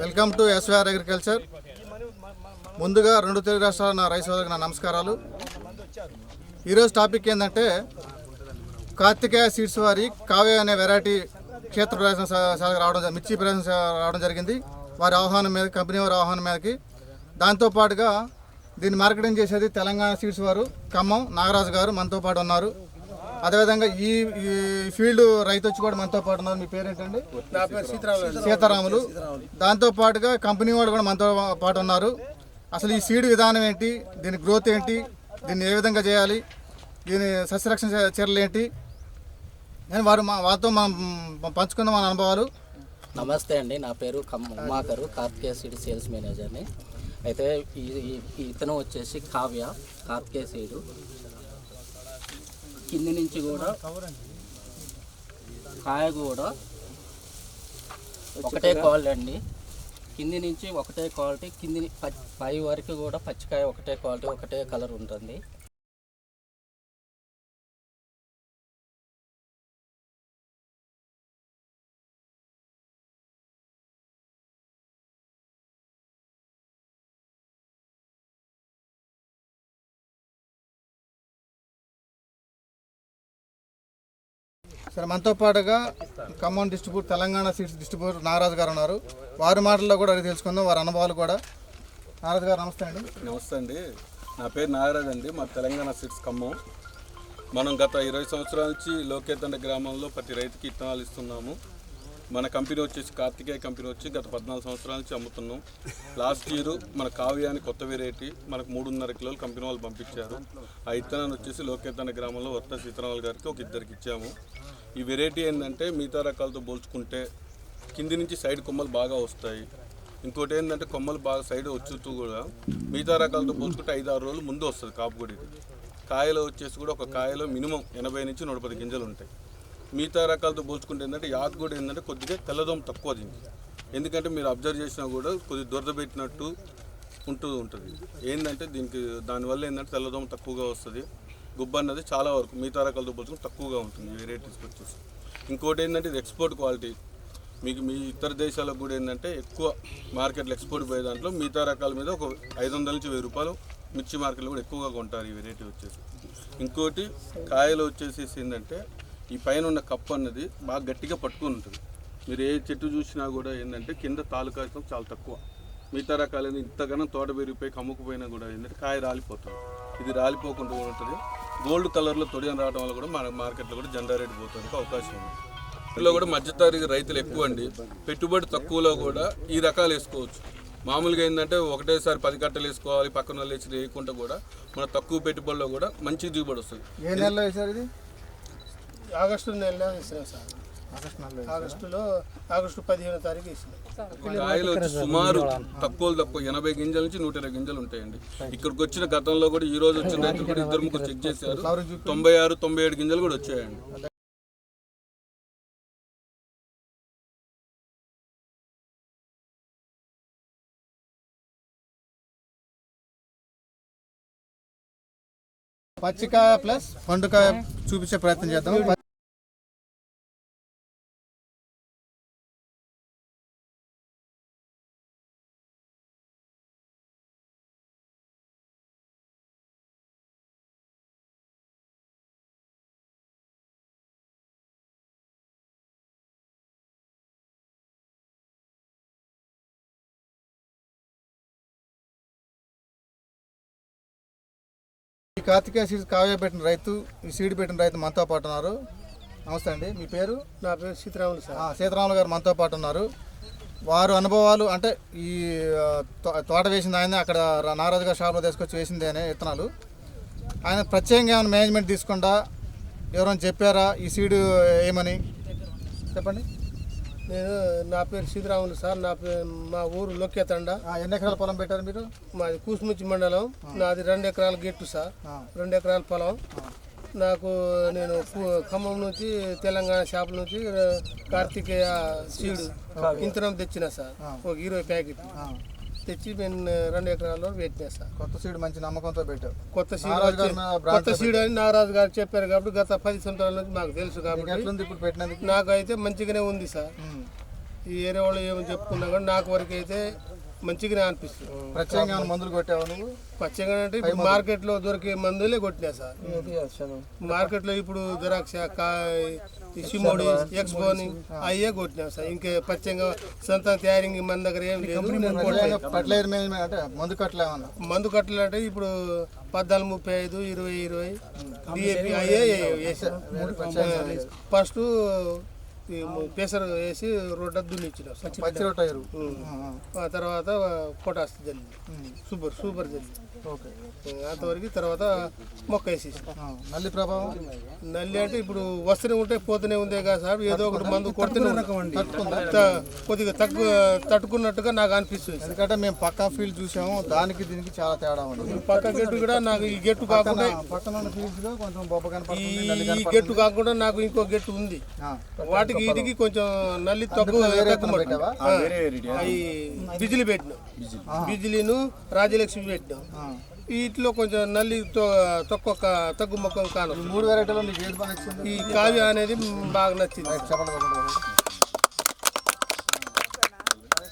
Welcome to SVR agriculture ముందుగా రెండు తెలుగు రాష్ట్రాల నా రైస్ సోదరులకు నా నమస్కారాలు. ఈరోజు టాపిక్ ఏంటంటే కార్తికేయ సీడ్స్ వారి కావ్య అనే వెరైటీ క్షేత్ర ప్రదర్శనశాలకు రావడం మిర్చి ప్రదర్శన రావడం జరిగింది. వారి ఆహ్వానం మీద కంపెనీ వారి ఆహ్వానం మీదకి దాంతోపాటుగా దీన్ని మార్కెటింగ్ చేసేది తెలంగాణ సీడ్స్ వారు ఖమ్మం నాగరాజు గారు. మనతో పాటు ఉన్నారు. అదేవిధంగా ఈ ఈ ఫీల్డ్ రైతు వచ్చి కూడా మనతో పాటు ఉన్నారు. మీ పేరేంటండి? నా పేరు సీతారామరాజు సీతారాములు. దాంతో పాటుగా కంపెనీ వాడు కూడా మనతో పాటు ఉన్నారు. అసలు ఈ సీడ్ విధానం ఏంటి? దీని గ్రోత్ ఏంటి? దీన్ని ఏ విధంగా చేయాలి? దీని సస్యరక్షణ చర్యలు ఏంటి? నేను వారు మా వారితో మనం పంచుకున్న మన అనుభవాలు. నమస్తే అండి. నా పేరు ఉమాకరు కార్తికేయ సీడ్ సేల్స్ మేనేజర్ని. అయితే ఈ ఇతను వచ్చేసి కావ్య కార్తికేయ సీడు. కింది నుంచి కూడా కాయ కూడా ఒకటే క్వాలిటీ అండి. కింది నుంచి ఒకటే క్వాలిటీ కింది పై వరకు కూడా పచ్చికాయ ఒకటే క్వాలిటీ ఒకటే కలర్ ఉంటుంది. సరే మనతో పాటుగా Khammam distribute Telangana seats distributor Nagaraju garu ఉన్నారు. వారి మాటల్లో కూడా అడిగి తెలుసుకుందాం వారి అనుభవాలు కూడా. నాగరాజు గారు నమస్తే అండి. నమస్తే అండి. నా పేరు నాగరాజ్ అండి. మా తెలంగాణ సీట్స్ ఖమ్మం. మనం గత ఇరవై సంవత్సరాల నుంచి లోకేతండ గ్రామంలో ప్రతి రైతుకి ఇత్తనాలు ఇస్తున్నాము. మన కంపెనీ వచ్చేసి కార్తికేయ కంపెనీ వచ్చి గత పద్నాలుగు సంవత్సరాల నుంచి అమ్ముతున్నాం. లాస్ట్ ఇయర్ మన కావ్యాని కొత్త వెరైటీ మనకు మూడున్నర కిలోలు కంపెనీ వాళ్ళు పంపించారు. ఆ ఇత్తనాన్ని వచ్చేసి లోకేతన గ్రామంలో వర్త సీతారామల్ గారికి ఒక ఇద్దరికి ఇచ్చాము. ఈ వెరైటీ ఏంటంటే మిగతా రకాలతో పోల్చుకుంటే కింది నుంచి సైడ్ కొమ్మలు బాగా వస్తాయి. ఇంకోటి ఏంటంటే కొమ్మలు బాగా సైడ్ వచ్చుతూ కూడా మిగతా రకాలతో పోల్చుకుంటే ఐదు ఆరు రోజులు ముందు వస్తుంది కాపుగుడి కాయలో వచ్చేసి కూడా ఒక కాయలో మినిమం ఎనభై నుంచి నూట పది గింజలు ఉంటాయి. మిగతా రకాలతో పోల్చుకుంటే ఏంటంటే యాక్ కూడా ఏంటంటే కొద్దిగా తెల్లదోమ తక్కువ దీనికి ఎందుకంటే మీరు అబ్జర్వ్ చేసినా కూడా కొద్దిగా దురద పెట్టినట్టు ఉంటూ ఉంటుంది. ఏంటంటే దీనికి దానివల్ల ఏంటంటే తెల్లదోమ తక్కువగా వస్తుంది. గుబ్బ అన్నది చాలా వరకు మిగతా రకాలతో పోల్చుకుంటే తక్కువగా ఉంటుంది వెరైటీస్ వచ్చేసి. ఇంకోటి ఏంటంటే ఇది ఎక్స్పోర్ట్ క్వాలిటీ మీకు మీ ఇతర దేశాలకు కూడా ఏంటంటే ఎక్కువ మార్కెట్లో ఎక్స్పోర్ట్ పోయే దాంట్లో మిగతా రకాల మీద ఒక ఐదు వందల నుంచి వెయ్యి రూపాయలు మిర్చి మార్కెట్లో కూడా ఎక్కువగా కొంటారు ఈ వెరైటీ వచ్చేసి. ఇంకోటి కాయలు వచ్చేసేసి ఏంటంటే ఈ పైన ఉన్న కప్పు అన్నది బాగా గట్టిగా పట్టుకొని ఉంటుంది. మీరు ఏ చెట్టు చూసినా కూడా ఏంటంటే కింద తాలూకాయతం చాలా తక్కువ. మిగతా రకాలైన ఇంతగానో తోట పెరిగిపోయి కమ్ముకుపోయినా కూడా ఏంటంటే కాయ రాలిపోతుంది. ఇది రాలిపోకుండా కూడా ఉంటుంది. గోల్డ్ కలర్లో తొడియం రావడం వల్ల కూడా మన మార్కెట్లో కూడా జెండా రేట్ పోతుంది అవకాశం ఉంది. ఇందులో కూడా మధ్యతరగతి రైతులు ఎక్కువ అండి. పెట్టుబడి తక్కువలో కూడా ఈ రకాలు వేసుకోవచ్చు. మామూలుగా ఏంటంటే ఒకటేసారి పది కట్టలు వేసుకోవాలి పక్కన వాళ్ళు వేసి వేయకుండా కూడా మన తక్కువ పెట్టుబడిలో కూడా మంచి దిగుబడి వస్తుంది. ఏ నెలలో వేసారు ఇది? ఆగస్టు నెలలో వేసినాం సార్. ఆగస్టులో ఆగస్టు పదిహేనో తారీఖు కాయలు వచ్చి సుమారు తక్కువ తక్కువ ఎనభై గింజల నుంచి నూట ఇరవై గింజలు ఉంటాయండి. ఇక్కడికి వచ్చిన గతంలో కూడా ఈ రోజు వచ్చిన రైతులు కూడా ఇద్దరు ముగ్గురు చెక్ చేశారు. తొంభై ఆరు తొంభై ఏడు గింజలు కూడా వచ్చాయండి. పచ్చికాయ ప్లస్ పండుకాయ చూపించే ప్రయత్నం చేద్దాం. ఈ కార్తికేయ సీడ్ కావ్య పెట్టిన రైతు ఈ సీడ్ పెట్టిన రైతు మనతో పాటు ఉన్నారు. నమస్తే అండి మీ పేరు? నా పేరు సీతారాములు సార్. సీతారాములు గారు మనతో పాటు ఉన్నారు. వారు అనుభవాలు అంటే ఈ తోట వేసింది ఆయన అక్కడ నాగరాజు గారి షాప్లో తీసుకొచ్చి వేసింది అనే విత్తనాలు. ఆయన ప్రత్యేకంగా ఏమైనా మేనేజ్మెంట్ తీసుకుండా ఎవరైనా చెప్పారా ఈ సీడ్ ఏమని? చెప్పండి. నేను నా పేరు సీతారాములు సార్. నా పేరు మా ఊరు లొక్కేతండ. ఎన్ని ఎకరాల పొలం పెట్టారు మీరు? మాది కూసుముచ్చి మండలం. నాది రెండు ఎకరాల గెట్టు సార్. రెండు ఎకరాల పొలం. నాకు నేను ఖమ్మం నుంచి తెలంగాణ షాప్ నుంచి కార్తికేయ సీడ్ ఇంతనం తెచ్చిన సార్. ఒక ఇరవై ప్యాకెట్ తెచ్చి నేను రెండు ఎకరాల్లో పెట్టినా సార్ కొత్త సీడ్ మంచి నమ్మకంతో పెట్టావు. కొత్త సీడ్ కొత్త సీడ్ అని నాగరాజు గారు చెప్పారు కాబట్టి గత పది సంవత్సరాల నుంచి మాకు తెలుసు కాబట్టి ఇప్పుడు పెట్టినందుకు? నాకు అయితే మంచిగానే ఉంది సార్. ఈ ఏరియా వాళ్ళు ఏమో చెప్పుకున్నా కానీ నాకు వరకు అయితే మంచిగానే అనిపిస్తుంది. ప్రత్యేకంగా మందులు కొట్టావు నువ్వు? పచ్చగా అంటే ఇప్పుడు మార్కెట్లో దొరికే మందులే కొట్టినా సార్. మార్కెట్లో ఇప్పుడు ద్రాక్ష కాయ ఈ సిమోడి ఎక్స్పోని అయ్యే కొట్టినా సార్. ఇంకా పచ్చంగా సొంత తయారీ మన దగ్గర ఏం లేదు. మందు కట్టలేమన్నా మందు కట్టలు అంటే ఇప్పుడు పద్నాలుగు ముప్పై ఐదు ఇరవై ఇరవై డిఏపి అయ్యే ఫస్ట్ పెసరు వేసి రొడ్డ దున్నిచ్చిన. పచ్చి రొట్ట ఎరువు తర్వాత పొటాస్ జల్లి సూపర్ సూపర్ జల్లి ఓకే. అంతవరకు తర్వాత మొక్క వేసేసి నల్లి ప్రభావం? నల్లి అంటే ఇప్పుడు వస్తూనే ఉంటే పోతూనే ఉందే కదా సార్ ఏదో ఒకటి మందు కొడుతూనే తట్టుకుందా? త- కొద్దిగా తగ్గు తట్టుకున్నట్టుగా నాకు అనిపిస్తుంది. ఎందుకంటే మేము పక్కా ఫీల్డ్ చూసాము దానికి దీనికి చాలా తేడా ఉంది. పక్క గెట్టు కూడా నాకు ఈ గెట్టు కాకుండా పక్కన కొంచెం ఈ గెట్టు కాకుండా నాకు ఇంకో గెట్టు ఉంది. ఆ. వాటికి వీటికి కొంచెం నల్లి తక్కువ బిజిలీ పెట్టినాం. బిజిలీను రాజలక్ష్మి పెట్టినాం. వీటిలో కొంచెం నల్లి తో- తక్కువ తగ్గు మొక్కం కాను. మూడు వెరైటీలో ఈ కావ్య అనేది బాగా నచ్చింది.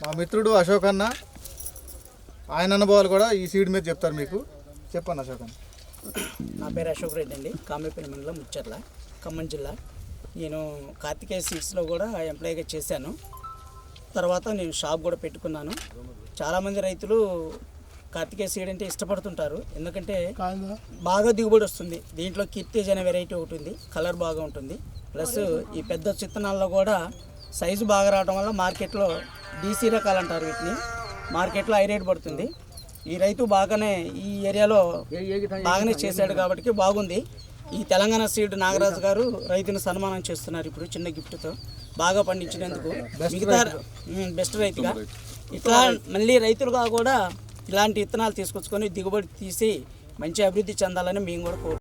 మా మిత్రుడు అశోక్ అన్న ఆయన అనుభవాలు కూడా ఈ సీడ్ మీద చెప్తారు మీకు. చెప్పండి అశోక్ అన్న. నా పేరు అశోక్ రెడ్డి అండి. కామేపల్లి మండలం ముచ్చర్ల ఖమ్మం జిల్లా. నేను కార్తికేయ సీట్స్లో కూడా ఎంప్లాయీగా చేశాను. తర్వాత నేను షాప్ కూడా పెట్టుకున్నాను. చాలామంది రైతులు కార్తికేయ సీడ్ అంటే ఇష్టపడుతుంటారు. ఎందుకంటే బాగా దిగుబడి వస్తుంది. దీంట్లో కీర్తేజ్ అనే వెరైటీ ఒకటి ఉంది. కలర్ బాగా ఉంటుంది. ప్లస్ ఈ పెద్ద చిత్తనాల్లో కూడా సైజు బాగా రావడం వల్ల మార్కెట్లో డీసీ రకాలు అంటారు వీటిని. మార్కెట్లో హై రేట్ పడుతుంది. ఈ రైతు బాగానే ఈ ఏరియాలో బాగానే చేశాడు కాబట్టి బాగుంది. ఈ తెలంగాణ సీడ్ నాగరాజు గారు రైతును సన్మానం చేస్తున్నారు ఇప్పుడు చిన్న గిఫ్ట్తో. బాగా పండించినందుకు. మిగతా బెస్ట్ రైతుగా. ఇట్లా మళ్ళీ రైతులుగా కూడా ఇలాంటి విత్తనాలు తీసుకొచ్చుకొని దిగుబడి తీసి మంచి అభివృద్ధి చెందాలని మేము కూడా కోరు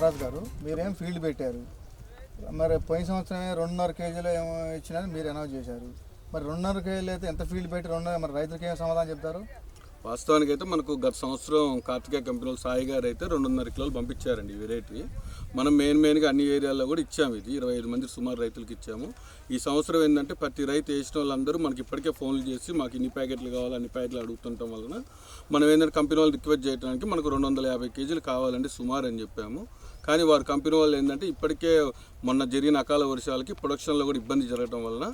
నారాజ్ గారు మీరేం ఫీల్డ్ పెట్టారు? మరి పోయిన సంవత్సరమే రెండున్నర కేజీలు ఏమో ఇచ్చినారు మీరు అనౌన్స్ చేశారు. మరి రెండున్నర కేజీలు అయితే ఎంత ఫీల్డ్ పెట్టి రెండున్నర మరి రైతులకి ఏం సమాధానం చెప్తారు? వాస్తవానికి అయితే మనకు గత సంవత్సరం కార్తికేయ కంపెనీలో సాయి గారు అయితే రెండున్నర కిలోలు పంపించారండి వెరైటీ. మనం మెయిన్ మెయిన్గా అన్ని ఏరియాల్లో కూడా ఇచ్చాము ఇది. ఇరవై ఐదు మంది సుమారు రైతులకు ఇచ్చాము. ఈ సంవత్సరం ఏంటంటే ప్రతి రైతు వేసిన వాళ్ళందరూ మనకి ఇప్పటికే ఫోన్లు చేసి మాకు ఇన్ని ప్యాకెట్లు కావాలి అన్ని ప్యాకెట్లు అడుగుతుండటం వలన మనం ఏంటంటే కంపెనీ వాళ్ళు రిక్వెస్ట్ చేయడానికి మనకు రెండు వందల యాభై కేజీలు కావాలండి సుమారు అని చెప్పాము. కానీ వారు కంపెనీ వాళ్ళు ఏంటంటే ఇప్పటికే మొన్న జరిగిన అకాల వర్షాలకి ప్రొడక్షన్లో కూడా ఇబ్బంది జరగడం వలన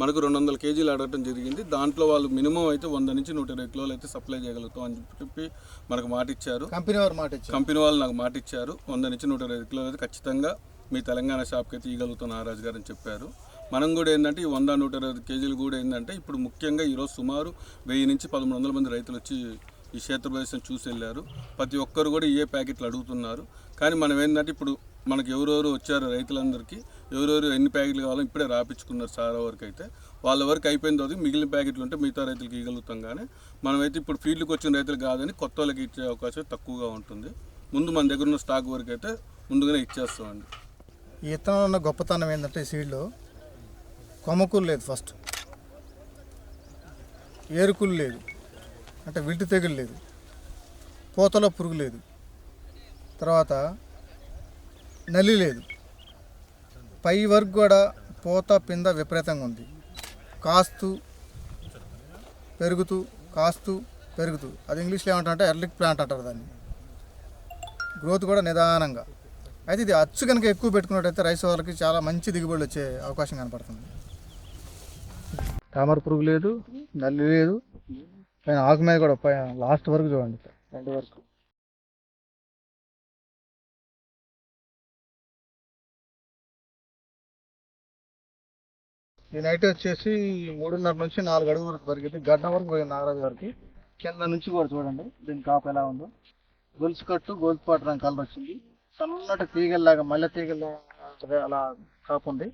మనకు రెండు వందల కేజీలు అడగటం జరిగింది. దాంట్లో వాళ్ళు మినిమం అయితే వంద నుంచి నూట ఇరవై కిలోలు అయితే సప్లై చేయగలుగుతాం అని చెప్పి మనకు మాట ఇచ్చారు. కంపెనీ వారు మాట ఇచ్చారు. కంపెనీ వాళ్ళు నాకు మాట ఇచ్చారు. వంద నుంచి నూట ఇరవై కిలోలు అయితే ఖచ్చితంగా మీ తెలంగాణ షాప్కి అయితే ఇవ్వగలుగుతాం నారాజు గారు అని చెప్పారు. మనం కూడా ఏంటంటే ఈ వంద నూట ఇరవై కేజీలు కూడా ఏంటంటే ఇప్పుడు ముఖ్యంగా ఈరోజు సుమారు వెయ్యి నుంచి పదమూడు వందల మంది రైతులు వచ్చి ఈ క్షేత్ర ప్రదేశం చూసి వెళ్ళారు. ప్రతి ఒక్కరు కూడా ఏ ప్యాకెట్లు అడుగుతున్నారు. కానీ మనం ఏంటంటే ఇప్పుడు మనకి ఎవరెవరు వచ్చారు రైతులందరికీ ఎవరెవరు ఎన్ని ప్యాకెట్లు కావాలో ఇప్పుడే రాపించుకున్నారు చాలా వరకు అయితే వాళ్ళ వరకు అయిపోయిన తర్వాత మిగిలిన ప్యాకెట్లు ఉంటే మిగతా రైతులకు ఇవ్వగలుగుతాం కానీ మనమైతే ఇప్పుడు ఫీల్డ్కి వచ్చిన రైతులు కాదని కొత్త వాళ్ళకి ఇచ్చే అవకాశం తక్కువగా ఉంటుంది. ముందు మన దగ్గర ఉన్న స్టాక్ వరకు అయితే ముందుగానే ఇచ్చేస్తామండి. ఈ విత్తనంలో ఉన్న గొప్పతనం ఏంటంటే సీడ్లో కొమ్మకులు లేదు ఫస్ట్. ఏరుకులు లేదు. అంటే విల్టి తెగులు లేదు. పూతలో పురుగు లేదు. తర్వాత నల్లి లేదు. పై వరకు కూడా పూత పింద విపరీతంగా ఉంది. కాస్తూ పెరుగుతూ కాస్తూ పెరుగుతూ. అది ఇంగ్లీష్లో ఏమంటారంటే ఎర్లిక్ ప్లాంట్ అంటారు దాన్ని. గ్రోత్ కూడా నిదానంగా. అయితే ఇది అచ్చు కనుక ఎక్కువ పెట్టుకున్నట్టయితే రైస్ వాళ్ళకి చాలా మంచి దిగుబడి వచ్చే అవకాశం కనపడుతుంది. తామర పురుగు లేదు నల్లి లేదు. పైన ఆకు మీద కూడా పైన లాస్ట్ వరకు చూడండి. రెండు వరకు. ఈ నైట్ వచ్చేసి మూడున్నర నుంచి నాలుగు అడుగు వరకు పరిగెత్తి గడ్డ వరకు పోయింది నాగరాజు గారికి. కింద నుంచి కూడా చూడండి దీని కాపు ఎలా ఉందో. గొలుసు కట్టు గోల్డ్ రంగు కలర్ వచ్చింది. సన్నటి తీగల్లాగా మల్లె తీగల్లాగా అలా కాపు ఉంది.